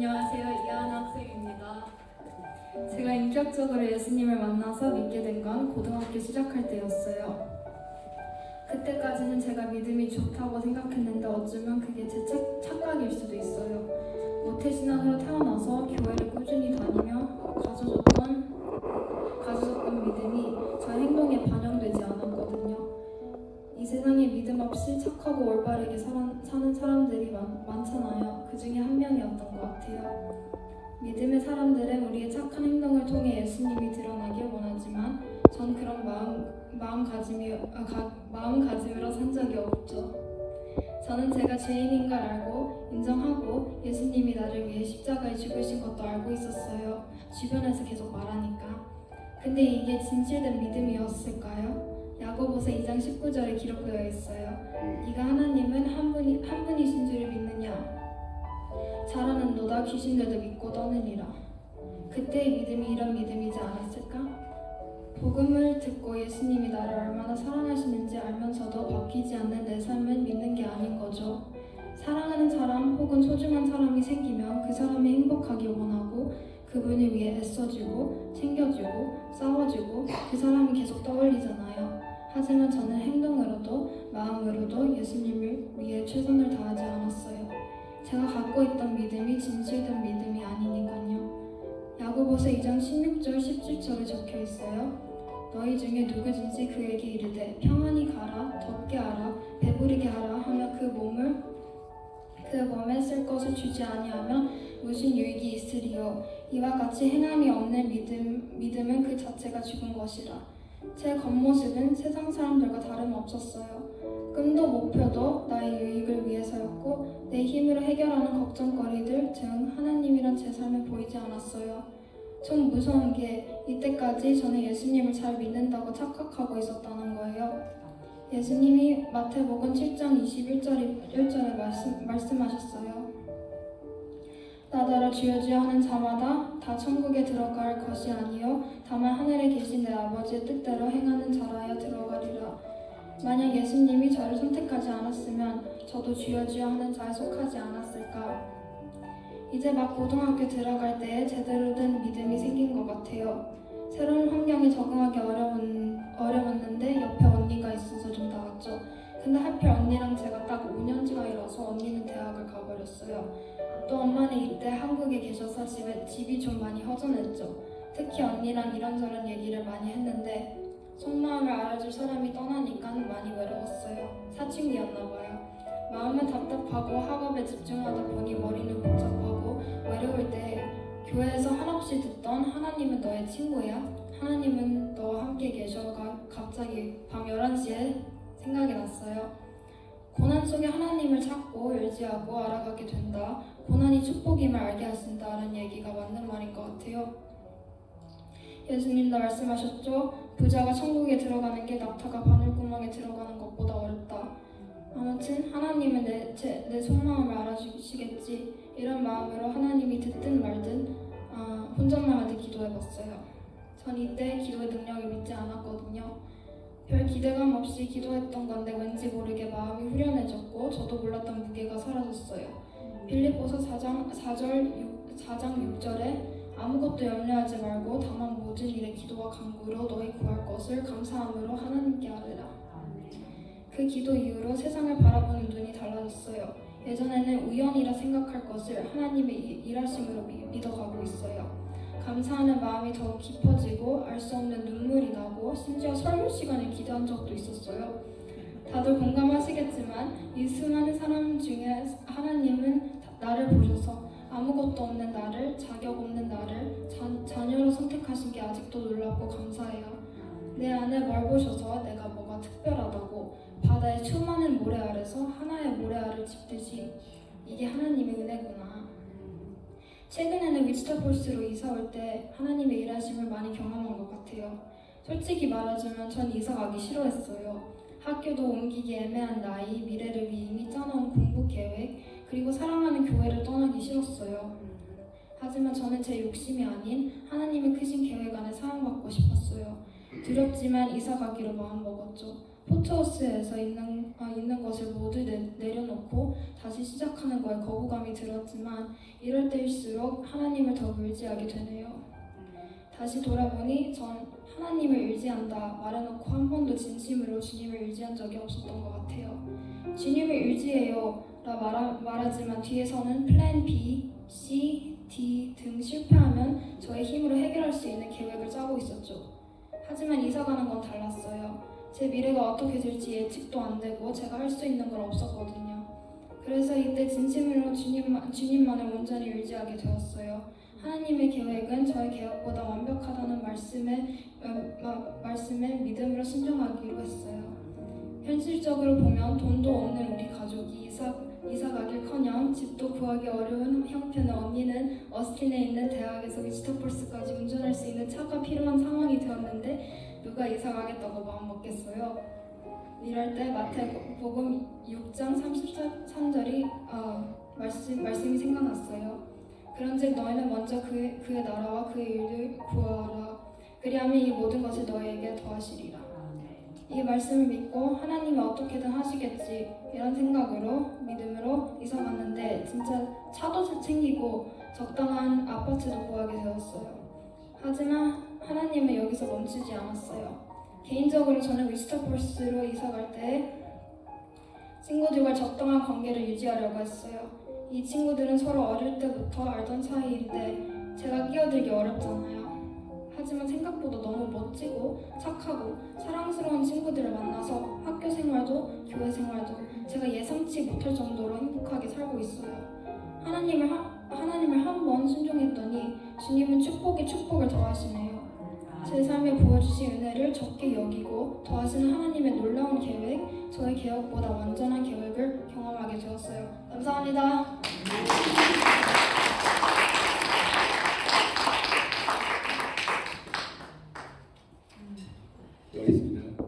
안녕하세요. 이하은 학생입니다. 제가 인격적으로 예수님을 만나서 믿게 된 건 고등학교 시작할 때였어요. 그때까지는 제가 믿음이 좋다고 생각했는데 어쩌면 그게 제 착, 착각일 수도 있어요. 모태신앙으로 태어나서 교회를 꾸준히 없이 착하고 올바르게 사람, 사는 사람들이 많, 많잖아요. 그 중에 한 명이었던 것 같아요. 믿음의 사람들은 우리의 착한 행동을 통해 예수님이 드러나길 원하지만 전 그런 마음, 마음가짐이, 아, 가, 마음가짐으로 산 적이 없죠. 저는 제가 죄인인 걸 알고 인정하고 예수님이 나를 위해 십자가에 죽으신 것도 알고 있었어요. 주변에서 계속 말하니까. 근데 이게 진실된 믿음이었을까요? 야고보서 2장 19절에 기록되어 있어요. 네가 하나님은 한 분이 한 분이신 줄을 믿느냐? 잘하는 너다 귀신들도 믿고 떠느니라. 그때의 믿음이 이런 믿음이지 않았을까? 복음을 듣고 예수님이 나를 얼마나 사랑하시는지 알면서도 바뀌지 않는 내 삶은 믿는 게 아닌 거죠. 사랑하는 사람 혹은 소중한 사람이 생기면 그 사람이 행복하길 원하고 그분을 위해 애써주고 챙겨주고 싸워주고 그 사람이 계속 떠올리잖아요. 하지만 저는 행동으로도 마음으로도 예수님을 위해 최선을 다하지 않았어요. 제가 갖고 있던 믿음이 진실된 믿음이 아니니까요. 야고보서 2장 16절 17절에 적혀 있어요. 너희 중에 누구든지 그에게 이르되 평안히 가라 덥게 하라 배부르게 하라 하며 그 몸을 그 몸에 쓸 것을 주지 아니하면 무슨 유익이 있으리요 이와 같이 행함이 없는 믿음 믿음은 그 자체가 죽은 것이라 제 겉모습은 세상 사람들과 다름없었어요 꿈도 목표도 나의 유익을 위해서였고 내 힘으로 해결하는 걱정거리들 즉 하나님이란 제 삶에 보이지 않았어요 좀 무서운 게 이때까지 저는 예수님을 잘 믿는다고 착각하고 있었다는 거예요. 예수님이 마태복음 7장 21절에 1절에 말씀, 말씀하셨어요. 주여 주여 하는 자마다 다 천국에 들어갈 것이 아니요 다만 하늘에 계신 내 아버지의 뜻대로 행하는 자라야 들어가리라. 만약 예수님이 저를 선택하지 않았으면 저도 주여 하는 자에 속하지 않았을까? 이제 막 고등학교 들어갈 때에 제대로 된 믿음이 생긴 것 같아요. 새로운 환경에 적응하기 어려운, 어려웠는데 옆에 언니가 있어서 좀 나았죠. 근데 하필 언니랑 제가 딱 5년 차이라서 언니는 대학을 가버렸어요. 또 엄마는 이때 한국에 계셔서 집에, 집이 좀 많이 허전했죠. 특히 언니랑 이런저런 얘기를 많이 했는데 속마음을 알아줄 사람이 떠나니까 많이 외로웠어요. 사춘기였나 봐요. 마음은 답답하고 학업에 집중하다 보니 머리는 복잡하고 외로울 때 교회에서 한없이 듣던 하나님은 너의 친구야? 하나님은 너와 함께 계셔가 갑자기 밤 11시에 생각이 났어요. 고난 속에 하나님을 찾고 의지하고 알아가게 된다. 고난이 축복임을 알게 하신다는 얘기가 맞는 말인 것 같아요. 예수님도 말씀하셨죠. 부자가 천국에 들어가는 게 낙타가 바늘구멍에 들어가는 것보다 어렵다. 아무튼 하나님은 내, 제, 내 속마음을 알아주시겠지 이런 마음으로 하나님이 듣든 말든 아, 혼잣말 하듯 기도해봤어요. 전 이때 기도의 능력을 믿지 않았거든요. 별 기대감 없이 기도했던 건데 왠지 모르게 마음이 후련해졌고 저도 몰랐던 무게가 사라졌어요. 빌립보서 4장 4절 6, 4장 6절에 아무것도 염려하지 말고 다만 모든 일에 기도와 간구로 너희 구할 것을 감사함으로 하나님께 아뢰라. 그 기도 이후로 세상을 바라보는 눈이 달라졌어요. 예전에는 우연이라 생각할 것을 하나님의 이- 일하심으로 미- 믿어가고 있어요. 감사하는 마음이 더욱 깊어지고 알 수 없는 눈물이 나고 심지어 설교 시간에 기도한 적도 있었어요. 다들 공감하시겠지만 이 수많은 사람 중에 하나님은 나를 보셔서 아무것도 없는 나를 자격 없는 나를 자, 자녀로 선택하신 게 아직도 놀랍고 감사해요. 내 안에 뭘 보셔서 내가 뭐가 특별하다고 바다의 수많은 모래 아래서 하나의 모래 알을 짚듯이 이게 하나님의 은혜구나. 최근에는 위스터폴스로 이사 올 때 하나님의 일하심을 많이 경험한 것 같아요. 솔직히 말하자면 전 이사 가기 싫어했어요. 학교도 옮기기 애매한 나이, 미래를 위해 이미 짜놓은 공부 계획, 그리고 사랑하는 교회를 떠나기 싫었어요. 하지만 저는 제 욕심이 아닌 하나님의 크신 계획 안에 사용받고 싶었어요. 두렵지만 이사 가기로 마음먹었죠. 포처하우스에서 있는, 아, 있는 것을 모두 내, 내려놓고 다시 시작하는 거에 거부감이 들었지만 이럴 때일수록 하나님을 더 의지하게 되네요. 다시 돌아보니 전 하나님을 의지한다 말해놓고 한 번도 진심으로 주님을 의지한 적이 없었던 것 같아요. 주님을 의지해요 라 말하, 말하지만 뒤에서는 플랜 B, C, D 등 실패하면 저의 힘으로 해결할 수 있는 계획을 짜고 있었죠. 하지만 이사 가는 건 달랐어요. 제 미래가 어떻게 될지 예측도 안 되고 제가 할 수 있는 건 없었거든요. 그래서 이때 진심으로 주님만, 주님만을 온전히 의지하게 되었어요. 하나님의 계획은 저의 계획보다 완벽하다는 말씀에, 어, 마- 말씀에 믿음으로 순종하기로 했어요. 현실적으로 보면 돈도 없는 우리 가족이 이사, 이사 가길커녕 집도 구하기 어려운 형편의 언니는 어스틴에 있는 대학에서 위스터폴스까지 운전할 수 있는 차가 필요한 상황이 되었는데 누가 이사 가겠다고 마음 먹겠어요? 이럴 때 마태복음 6장 33절이 어, 말씀, 말씀이 생각났어요. 그런즉 너희는 먼저 그의, 그의 나라와 그의 일을 구하라. 그리하면 이 모든 것을 너희에게 더하시리라. 이 말씀을 믿고 하나님이 어떻게든 하시겠지 이런 생각으로 믿음으로 이사 갔는데 진짜 차도 챙기고 적당한 아파트도 구하게 되었어요. 하지만 하나님은 여기서 멈추지 않았어요. 개인적으로 저는 위스터폴스로 이사 갈 때 친구들과 적당한 관계를 유지하려고 했어요. 이 친구들은 서로 어릴 때부터 알던 사이인데 제가 끼어들기 어렵잖아요. 하지만 생각보다 너무 멋지고 착하고 사랑스러운 친구들을 만나서 학교 생활도 교회 생활도 제가 예상치 못할 정도로 행복하게 살고 있어요. 하나님을 하, 하나님을 한 번 순종했더니 주님은 축복에 축복을 더하시네요. 제 삶에 부어주신 은혜를 적게 여기고 더하시는 하나님의 놀라운 계획, 저의 계획보다 완전한 계획을 경험하게 되었어요. 감사합니다.